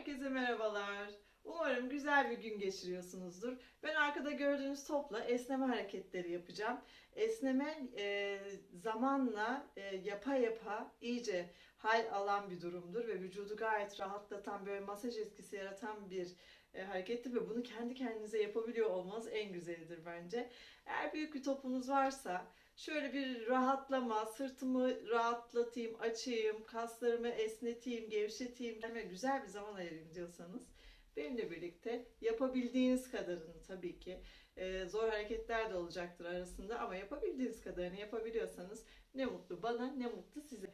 Herkese merhabalar. Umarım güzel bir gün geçiriyorsunuzdur. Ben arkada gördüğünüz topla esneme hareketleri yapacağım. Esneme e, zamanla e, yapa yapa iyice hal alan bir durumdur ve vücudu gayet rahatlatan böyle masaj etkisi yaratan bir e, harekettir ve bunu kendi kendinize yapabiliyor olmanız en güzelidir bence. Eğer büyük bir topunuz varsa şöyle bir rahatlama, sırtımı rahatlatayım, açayım, kaslarımı esneteyim, gevşeteyim ve güzel bir zaman ayırayım diyorsanız benimle birlikte yapabildiğiniz kadarını tabii ki e, zor hareketler de olacaktır arasında ama yapabildiğiniz kadarını yapabiliyorsanız ne mutlu bana ne mutlu size.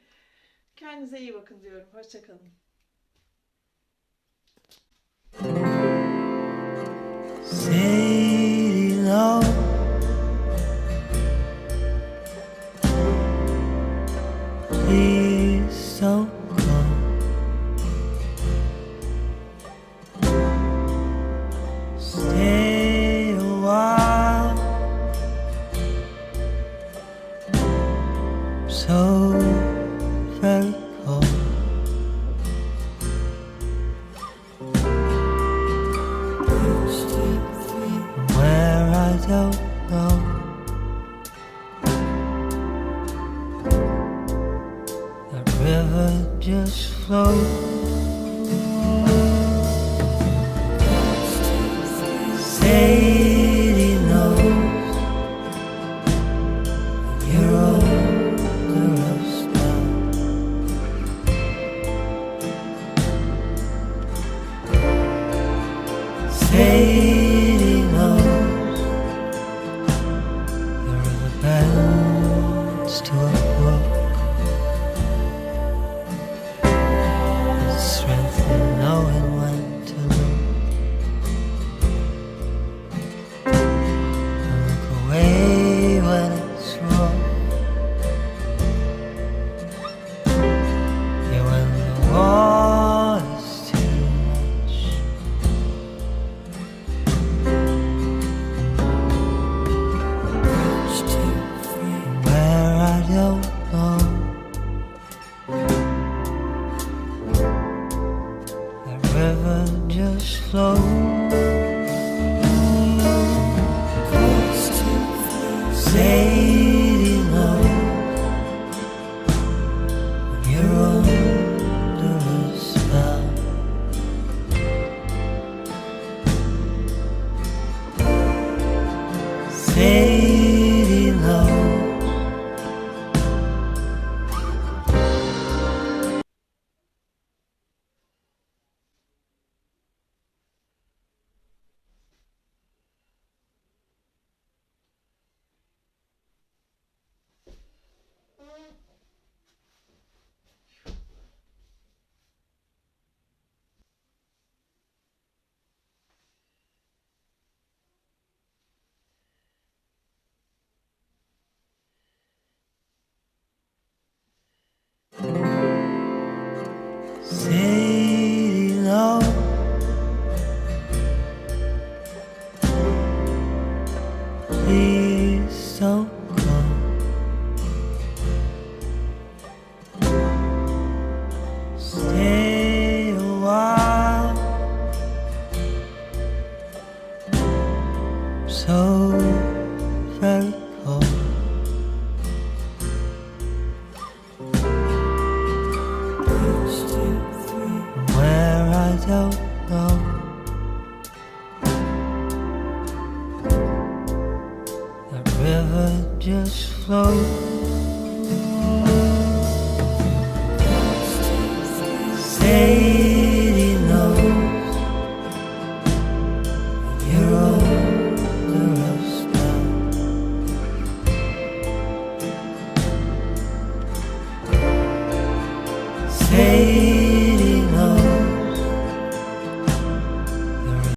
Kendinize iyi bakın diyorum. Hoşçakalın. Sailing on. Please don't Stay a while. So don't know. That river just flows. Sadie knows you're Sadie Please don't go Stay a while So very cold. Where I don't know. Just flows.